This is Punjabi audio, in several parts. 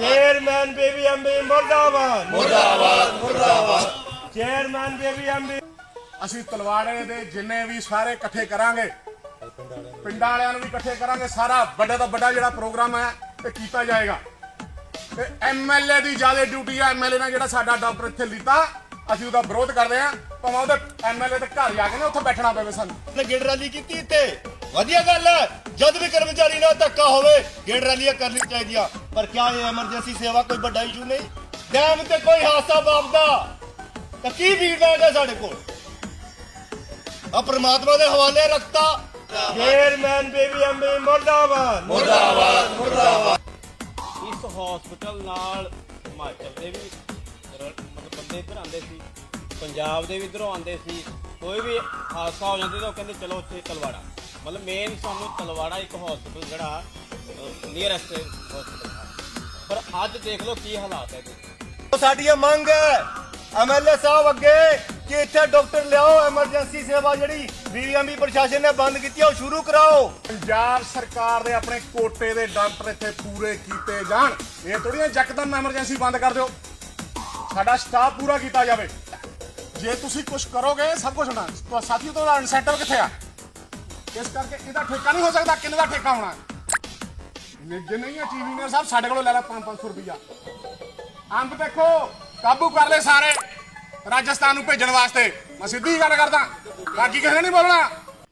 ਚੇਅਰਮੈਨ ਬੇਬੀ ਐਮਬੀ ਮੁਰਦਾਬਾਦ ਮੁਰਦਾਬਾਦ ਮੁਰਦਾਬਾਦ ਚੇਅਰਮੈਨ ਬੇਬੀ ਐਮਬੀ ਅਸੀਂ ਤਲਵਾੜੇ ਦੇ ਜਿੰਨੇ ਵੀ ਸਾਰੇ ਇਕੱਠੇ ਕਰਾਂਗੇ ਪਿੰਡਾਂ ਵਾਲਿਆਂ ਨੂੰ ਵੀ ਇਕੱਠੇ ਕਰਾਂਗੇ ਸਾਰਾ ਵੱਡਾ ਤੋਂ ਵੱਡਾ ਜਿਹੜਾ ਪ੍ਰੋਗਰਾਮ ਹੈ ਇਹ ਕੀਤਾ ਜਾਏਗਾ। ਤੇ ਐਮਐਲਏ ਦੀ ਜ਼ਿਆਦਾ ਡਿਊਟੀ ਹੈ ਐਮਐਲਏ ਨਾਲ ਜਿਹੜਾ ਸਾਡਾ ਡਾਕਟਰ ਇੱਥੇ ਲੀਤਾ ਅਸੀਂ ਉਹਦਾ ਵਿਰੋਧ ਕਰਦੇ ਹਾਂ ਭਾਵੇਂ ਉਹਦੇ ਐਮਐਲਏ ਦੇ ਘਰ ਜਾ ਕੇ ਨਾ ਉੱਥੇ ਬੈਠਣਾ ਪਵੇ ਸਾਨੂੰ। ਨੇ ਗੇੜ ਰੈਲੀ ਕੀਤੀ ਇੱਥੇ? ਵਧੀਆ ਗੱਲ ਹੈ। ਜਦ ਵੀ ਕਰਮਚਾਰੀ ਨਾਲ ਧੱਕਾ ਹੋਵੇ ਗੇੜ ਰੈਲੀਆਂ ਕਰਨੀ ਚਾਹੀਦੀਆਂ। ਪਰ ਕਿਆ ਇਹ ਐਮਰਜੈਂਸੀ ਸੇਵਾ ਕੋਈ ਵੱਡਾ ਇਸ਼ੂ ਨਹੀਂ। ਡੈਮ ਤੇ ਕੋਈ ਹਾਦਸਾ ਵਾਪਦਾ ਤਾਂ ਕੀ ਫੀਡਬੈਕ ਹੈ ਸਾਡੇ ਕੋਲ? ਆ ਪ੍ਰਮਾਤਮਾ ਦੇ ਹਵਾਲੇ ਰੱਖਤਾ। ਚੇਅਰਮੈਨ ਬੇਬੀ ਐਮਬੀ ਮੁਰਦਾਬਾਦ। ਇਸ ਹਸਪੀਟਲ ਨਾਲ ਹਿਮਾਚਲ ਦੇ ਵੀ ਮਤਲਬ ਬੰਦੇ ਇੱਧਰ ਆਉਂਦੇ ਸੀ ਪੰਜਾਬ ਦੇ ਵੀ ਇੱਧਰੋਂ ਆਉਂਦੇ ਸੀ ਕੋਈ ਵੀ ਹਾਦਸਾ ਹੋ ਜਾਂਦਾ ਤਾਂ ਉਹ ਕਹਿੰਦੇ ਚਲੋ ਉੱਥੇ ਤਲਵਾੜਾ ਮਤਲਬ ਮੇਨ ਸਾਨੂੰ ਤਲਵਾੜਾ ਇੱਕ ਹਸਪੀਟਲ ਜਿਹੜਾ ਨੀਅਰੈਸਟ ਹਸਪੀਟਲ ਹੈ। ਪਰ ਅੱਜ ਦੇਖ ਲਓ ਕੀ ਹਾਲਾਤ ਹੈ ਇਹਦੇ ਸਾਡੀ ਇਹ ਮੰਗ ਹੈ। ਐਮਐਲਏ ਸਾਹਿਬ ਅੱਗੇ ਕਿ ਇੱਥੇ ਡਾਕਟਰ ਲਿਆਓ ਐਮਰਜੈਂਸੀ ਸੇਵਾ ਜਿਹੜੀ ਬੀਐਮਬੀ ਪ੍ਰਸ਼ਾਸਨ ਨੇ ਬੰਦ ਕੀਤੀ ਉਹ ਸ਼ੁਰੂ ਕਰਾਓ। ਪੰਜਾਬ ਸਰਕਾਰ ਦੇ ਆਪਣੇ ਕੋਟੇ ਦੇ ਡਾਕਟਰ ਇੱਥੇ ਪੂਰੇ ਕੀਤੇ ਜਾਣ। ਇਹ ਥੋੜੀਆਂ ਯਕਦਮ ਐਮਰਜੈਂਸੀ ਬੰਦ ਕਰ ਦਿਓ। ਸਾਡਾ ਸਟਾਫ ਪੂਰਾ ਕੀਤਾ ਜਾਵੇ। ਜੇ ਤੁਸੀਂ ਕੁਝ ਕਰੋਗੇ ਸਭ ਕੁਝ ਹੋਣਾ। ਤਾਂ ਸਾਥੀਓ ਤੁਹਾਡਾ ਇਨਸੈਂਟਿਵ ਕਿੱਥੇ ਆ? ਇਸ ਕਰਕੇ ਇਹਦਾ ਠੇਕਾ ਨਹੀਂ ਹੋ ਸਕਦਾ ਕਿੰਨੇ ਦਾ ਠੇਕਾ ਹੋਣਾ? ਨੇ- ਜੇ ਨਹੀਂ ਅਚੀਵ ਇੰਜੀਨੀਅਰ ਸਾਹਿਬ ਸਾਡੇ ਕੋਲੋਂ ਲੈ ਲੈ 5-500 ਰੁਪਈਆ। ਅੰਬ ਦੇਖੋ ਕਾਬੂ ਕਰ ਲੈ ਸਾਰੇ ਰਾਜਸਥਾਨ ਨੂੰ ਭੇਜਣ ਵਾਸਤੇ। ਮੈਂ ਸਿੱਧੀ ਗੱਲ ਕਰਦਾ ਬਾਕੀ ਕਿਸੇ ਨੇ ਨਹੀਂ ਬੋਲਣਾ।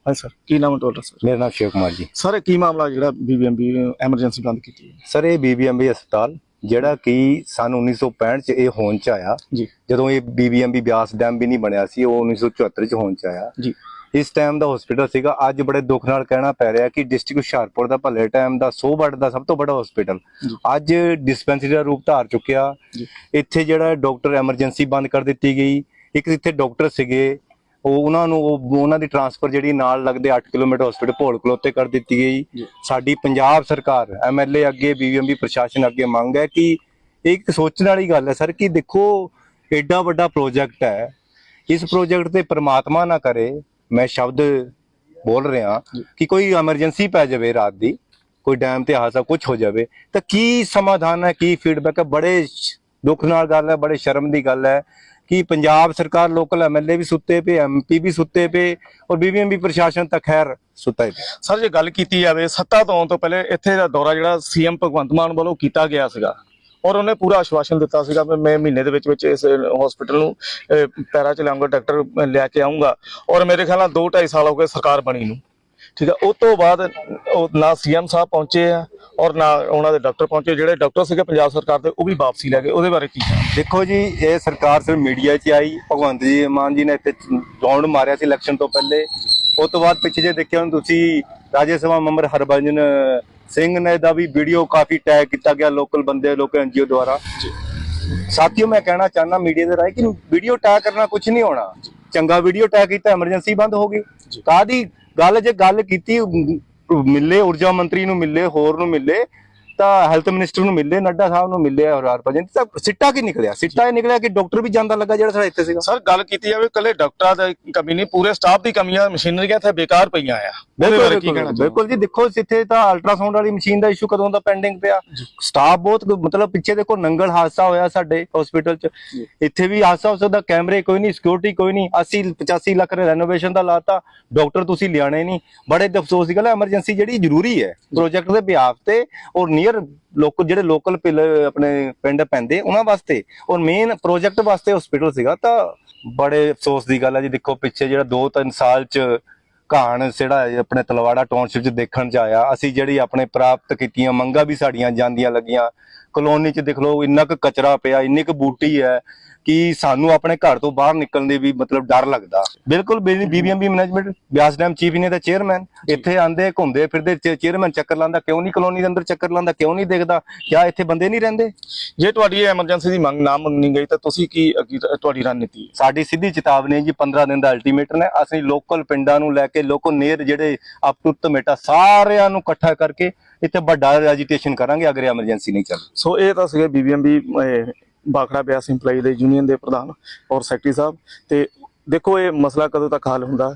ਹਾਂ ਸਰ ਕੀ ਨਾਮ ਤੁਹਾਡਾ ਸਰ? ਮੇਰਾ ਨਾਮ ਸ਼ਿਵ ਕੁਮਾਰ ਜੀ। ਸਰ ਇਹ ਕੀ ਮਾਮਲਾ ਜਿਹੜਾ ਬੀਬੀਐਮਬੀ ਐਮਰਜੈਂਸੀ ਬੰਦ ਕੀਤੀ ਹੈ? ਸਰ ਇਹ ਬੀਬੀਐਮਬੀ ਹਸਪਤਾਲ ਜਿਹੜਾ ਕਿ ਸਨ 1965 ਚ ਇਹ ਹੋਂਦ ਚ ਆਇਆ। ਜੀ। ਜਦੋਂ ਇਹ ਬੀਬੀਐਮਬੀ ਬਿਆਸ ਡੈਮ ਵੀ ਨਹੀਂ ਬਣਿਆ ਸੀ ਉਹ 1974 ਚ ਹੋਂਦ ਚ ਆਇਆ। ਜੀ। ਇਸ ਟਾਈਮ ਦਾ ਹਸਪੀਟਲ ਸੀਗਾ। ਅੱਜ ਬੜੇ ਦੁੱਖ ਨਾਲ ਕਹਿਣਾ ਪੈ ਰਿਹਾ ਕਿ ਡਿਸਟ੍ਰਿਕਟ ਹੁਸ਼ਿਆਰਪੁਰ ਦਾ ਭੱਲੇ ਟਾਈਮ ਦਾ 100 ਬੈੱਡ ਦਾ ਸਭ ਤੋਂ ਵੱਡਾ ਹਸਪੀਟਲ ਅੱਜ ਡਿਸਪੈਂਸਰੀ ਦਾ ਰੂਪ ਧਾਰ ਚੁੱਕਿਆ। ਇੱਥੇ ਜਿਹੜਾ ਡਾਕਟਰ ਐਮਰਜੈਂਸੀ ਬੰਦ ਕਰ ਦਿੱਤੀ ਗਈ। ਇੱਕ ਇੱਥੇ ਡਾਕਟਰ ਸੀਗੇ। ਉਹ ਉਹਨਾਂ ਨੂੰ ਉਹ- ਉਹਨਾਂ ਦੀ ਟਰਾਂਸਫਰ ਜਿਹੜੀ ਨਾਲ ਲੱਗਦੇ 8 ਕਿਲੋਮੀਟਰ ਹਸਪੀਟਲ ਭੋਲ ਕਲੋਤੇ ਕਰ ਦਿੱਤੀ ਗਈ। ਸਾਡੀ ਪੰਜਾਬ ਸਰਕਾਰ ਐਮਐਲਏ ਅੱਗੇ ਬੀਬੀਐਮਬੀ ਪ੍ਰਸ਼ਾਸਨ ਅੱਗੇ ਮੰਗ ਹੈ ਕਿ ਇੱਕ ਸੋਚਣ ਵਾਲੀ ਗੱਲ ਹੈ ਸਰ ਕਿ ਦੇਖੋ ਐਡਾ ਵੱਡਾ ਪ੍ਰੋਜੈਕਟ ਹੈ। ਇਸ ਪ੍ਰੋਜੈਕਟ ਤੇ ਪ੍ਰਮਾਤਮਾ ਨਾ ਕਰੇ। ਮੈਂ ਸ਼ਬਦ ਬੋਲ ਰਿਹਾ ਕਿ ਕੋਈ ਐਮਰਜੈਂਸੀ ਪੈ ਜਾਵੇ ਰਾਤ ਦੀ, ਕੋਈ ਡੈਮ ਤੇ ਹਾਦਸਾ ਕੁਝ ਹੋ ਜਾਵੇ, ਤਾਂ ਕੀ ਸਮਾਧਾਨ ਹੈ, ਕੀ ਫੀਡਬੈਕ ਹੈ? ਬੜੇ ਦੁੱਖ ਨਾਲ ਗੱਲ ਹੈ, ਬੜੇ ਸ਼ਰਮ ਦੀ ਗੱਲ ਹੈ ਕਿ ਪੰਜਾਬ ਸਰਕਾਰ ਲੋਕਲ ਐਮਐਲਏ ਵੀ ਸੁੱਤੇ ਪਏ ਐਮਪੀ ਵੀ ਸੁੱਤੇ ਪਏ ਔਰ ਬੀਬੀਐਮਬੀ ਪ੍ਰਸ਼ਾਸਨ ਤਾਂ ਖੈਰ ਸੁੱਤਾ ਹੀ ਪਿਆ। ਸਰ, ਜੇ ਗੱਲ ਕੀਤੀ ਜਾਵੇ ਸੱਤਾ ਤੋਂ ਆਉਣ ਤੋਂ ਪਹਿਲੇ ਇੱਥੇ ਦਾ ਦੌਰਾ ਜਿਹੜਾ ਸੀਐਮ ਭਗਵੰਤ ਮਾਨ ਵੱਲੋਂ ਕੀਤਾ ਗਿਆ ਸੀਗਾ ਔਰ ਉਹਨੇ ਪੂਰਾ ਆਸ਼ਵਾਸਨ ਦਿੱਤਾ ਸੀਗਾ ਵੀ ਮੈਂ ਮਹੀਨੇ ਦੇ ਵਿੱਚ ਵਿੱਚ ਇਸ ਹਸਪੀਟਲ ਨੂੰ ਅਹ, ਪੈਰਾ ਚਲਾਉਂਗਾ ਡਾਕਟਰ ਲੈ ਕੇ ਆਉਂਗਾ ਔਰ ਮੇਰੇ ਖਿਆਲ ਨਾਲ 2 2.5 ਸਾਲ ਹੋ ਗਏ ਸਰਕਾਰ ਬਣੀ ਨੂੰ। ਠੀਕ ਹੈ ਉਸ ਤੋਂ ਬਾਅਦ ਨਾ ਸੀਐਮ ਸਾਹਿਬ ਪਹੁੰਚੇ ਆ ਔਰ ਨਾ ਉਹਨਾਂ ਦੇ ਡਾਕਟਰ ਪਹੁੰਚੇ। ਜਿਹੜੇ ਡਾਕਟਰ ਸੀਗੇ ਪੰਜਾਬ ਸਰਕਾਰ ਦੇ ਉਹ ਵੀ ਵਾਪਸੀ ਲੈ ਗਏ। ਉਹਦੇ ਬਾਰੇ ਕੀ ਕਹਿਣਾ? ਦੇਖੋ ਜੀ ਇਹ ਸਰਕਾਰ ਸਿਰਫ ਮੀਡੀਆ 'ਚ ਆਈ। ਭਗਵੰਤ ਜੀ ਮਾਨ ਜੀ ਨੇ ਇੱਥੇ ਰਾਉਂਡ ਮਾਰਿਆ ਸੀ ਇਲੈਕਸ਼ਨ ਤੋਂ ਪਹਿਲੇ। ਉਸ ਤੋਂ ਬਾਅਦ ਪਿੱਛੇ ਜੇ ਦੇਖਿਆ ਹੁਣ ਤੁਸੀਂ ਰਾਜ ਸਭਾ ਮੈਂਬਰ ਹਰਭਜਨ ਸਿੰਘ ਨੇ ਦਾ ਵੀ ਵੀਡੀਓ ਕਾਫੀ ਟੈਗ ਕੀਤਾ ਗਿਆ ਲੋਕਲ ਬੰਦੇ ਲੋਕਲ ਐਨਜੀਓ ਦੁਆਰਾ। ਸਾਥੀਓ ਮੈਂ ਕਹਿਣਾ ਚਾਹਨਾ ਮੀਡੀਆ ਦੇ ਰਾਹੀਂ ਕਿ ਵੀਡੀਓ ਟੈਗ ਕਰਨਾ ਕੁਝ ਨਹੀਂ ਹੋਣਾ। ਚੰਗਾ ਵੀਡੀਓ ਟੈਗ ਕੀਤਾ ਐਮਰਜੈਂਸੀ ਬੰਦ ਹੋ ਗਈ। ਕਾਦੀ ਗੱਲ? ਜੇ ਗੱਲ ਕੀਤੀ ਮਿਲੇ ਊਰਜਾ ਮੰਤਰੀ ਨੂੰ ਮਿਲੇ ਹੋਰ ਨੂੰ ਮਿਲੇ ਤਾਂ ਹੈਲਥ ਮਿਨਿਸਟਰ ਨੂੰ ਮਿਲੇ ਨੱਡਾ ਸਾਹਿਬ ਨੂੰ ਮਿਲੇ ਔਰ ਹਰਭਜਨ ਤਾਂ ਸਿੱਟਾ ਕੀ ਨਿਕਲਿਆ? ਸਿੱਟਾ ਇਹ ਨਿਕਲਿਆ ਕਿ ਡਾਕਟਰ ਵੀ ਜਾਂਦਾ ਲੱਗਾ ਜਿਹੜਾ ਸਾਡਾ ਇੱਥੇ ਸੀਗਾ। ਸਰ ਗੱਲ ਕੀਤੀ ਜਾਵੇ ਕੱਲੇ ਡਾਕਟਰਾਂ ਦੀ ਕਮੀ ਨਹੀਂ ਪੂਰੇ ਸਟਾਫ ਦੀ ਕਮੀ ਆ ਮਸ਼ੀਨਰੀਆਂ ਇੱਥੇ ਬੇਕਾਰ ਪਈਆਂ ਆ? ਬਿਲਕੁਲ ਜੀ ਦੇਖੋ ਇੱਥੇ ਤਾਂ ਅਲਟਰਾਸਾਊਂਡ ਵਾਲੀ ਮਸ਼ੀਨ ਦਾ ਇਸ਼ੂ ਕਦੋਂ ਦਾ ਪੈਂਡਿੰਗ ਪਿਆ? ਸਟਾਫ ਬਹੁਤ ਮਤਲਬ ਪਿੱਛੇ ਦੇਖੋ ਨੰਗਲ ਹਾਦਸਾ ਹੋਇਆ ਸਾਡੇ ਹਸਪੀਟਲ 'ਚ। ਇੱਥੇ ਵੀ ਹਾਦਸਾ ਹੋ ਸਕਦਾ ਕੈਮਰੇ ਕੋਈ ਨਹੀਂ ਸਿਕਿਉਰਿਟੀ ਕੋਈ ਨਹੀਂ। 80 85 ਲੱਖ ਰੈਨੋਵੇਸ਼ਨ ਦਾ ਲਾਤਾ ਡਾਕਟਰ ਤੁਸੀਂ ਲਿਆਣੇ ਨਹੀਂ। ਬੜੇ ਅਫਸੋਸ ਦੀ ਗੱਲ ਹੈ ਐਮਰਜੈਂਸੀ ਜਿਹੜੀ ਜ਼ਰੂਰੀ ਹੈ ਪ੍ਰੋਜੈਕਟ ਦੇ ਬਿਹਾਫ ਤੇ ਔਰ ਨੀਅਰ ਲੋਕ ਜਿਹੜੇ ਲੋਕਲ ਆਪਣੇ ਪਿੰਡ ਪੈਂਦੇ, ਉਹਨਾਂ ਵਾਸਤੇ, ਔਰ ਮੇਨ ਪ੍ਰੋਜੈਕਟ ਵਾਸਤੇ ਹਸਪੀਟਲ ਸੀਗਾ, ਤਾਂ ਬੜੇ ਅਫਸੋਸ ਦੀ ਗੱਲ ਹੈ ਜੀ, ਦੇਖੋ ਪਿੱਛੇ ਜਿਹੜਾ 2-3 ਸਾਲ 'ਚ ਘਾਣ ਜਿਹੜਾ ਆਪਣੇ ਤਲਵਾੜਾ ਟਾਊਨਸ਼ਿਪ 'ਚ ਦੇਖਣ 'ਚ ਆਇਆ, ਅਸੀਂ ਜਿਹੜੀ ਆਪਣੇ ਪ੍ਰਾਪਤ ਕੀਤੀਆਂ ਮੰਗਾਂ ਵੀ ਸਾਡੀਆਂ ਜਾਂਦੀਆਂ ਲੱਗੀਆਂ ਕਲੋਨੀ 'ਚ ਦੇਖ ਲਓ, ਇੰਨਾ ਕੁ ਕਚਰਾ ਪਿਆ, ਇੰਨੀ ਕੁ ਬੂਟੀ ਹੈ ਕਿ ਸਾਨੂੰ ਆਪਣੇ ਘਰ ਤੋਂ ਬਾਹਰ ਨਿਕਲਣ ਦੇ ਵੀ ਮਤਲਬ ਡਰ ਲੱਗਦਾ। ਬਿਲਕੁਲ BBMB management Beas dam chief ਨੇ ਦਾ ਚੇਅਰਮੈਨ ਇੱਥੇ ਆਂਦੇ ਘੁੰਮਦੇ ਫਿਰਦੇ ਚੇਅਰਮੈਨ ਚੱਕਰ ਲਾਉਂਦਾ ਕਿਉਂ ਨਹੀਂ ਕਲੋਨੀ ਦੇ ਅੰਦਰ ਚੱਕਰ ਲਾਉਂਦਾ ਕਿਉਂ ਨਹੀਂ ਦੇਖਦਾ? ਕਿਆ ਇੱਥੇ ਬੰਦੇ ਨਹੀਂ ਰਹਿੰਦੇ? ਜੇ ਤੁਹਾਡੀ ਐਮਰਜੈਂਸੀ ਦੀ ਮੰਗ ਨਾ ਮੰਨੀ ਗਈ ਤਾਂ ਤੁਸੀਂ ਕੀ ਤੁਹਾਡੀ ਰਣਨੀਤੀ ਹੈ? ਸਾਡੀ ਸਿੱਧੀ ਚੇਤਾਵਨੀ ਜੀ 15 ਦਿਨ ਦਾ ਅਲਟੀਮੇਟਮ ਹੈ ਅਸੀਂ ਲੋਕਲ ਪਿੰਡਾਂ ਨੂੰ ਲੈ ਕੇ ਲੋਕੋ ਨੇਰ ਜਿਹੜੇ ਅਪ ਟੂ ਟਮੇਟਾ ਸਾਰਿਆਂ ਨੂੰ ਇਕੱਠਾ ਕਰਕੇ ਇੱਥੇ ਵੱਡਾ ਐਜੀਟੇਸ਼ਨ ਕਰਾਂਗੇ ਅਗਰ ਐਮਰਜੈਂਸੀ ਨਹੀਂ ਚੱਲ ਸੋ ਇਹ ਤਾਂ ਸੀਗੇ ਬੀਬੀਐਮਬੀ ਬਾਖੜਾ ਬਿਆਸ ਇੰਪਲਾਈ ਦੇ ਯੂਨੀਅਨ ਦੇ ਪ੍ਰਧਾਨ ਔਰ ਸੈਕਟਰੀ ਸਾਹਿਬ। ਤੇ ਦੇਖੋ ਇਹ ਮਸਲਾ ਕਦੋਂ ਤੱਕ ਹੱਲ ਹੁੰਦਾ।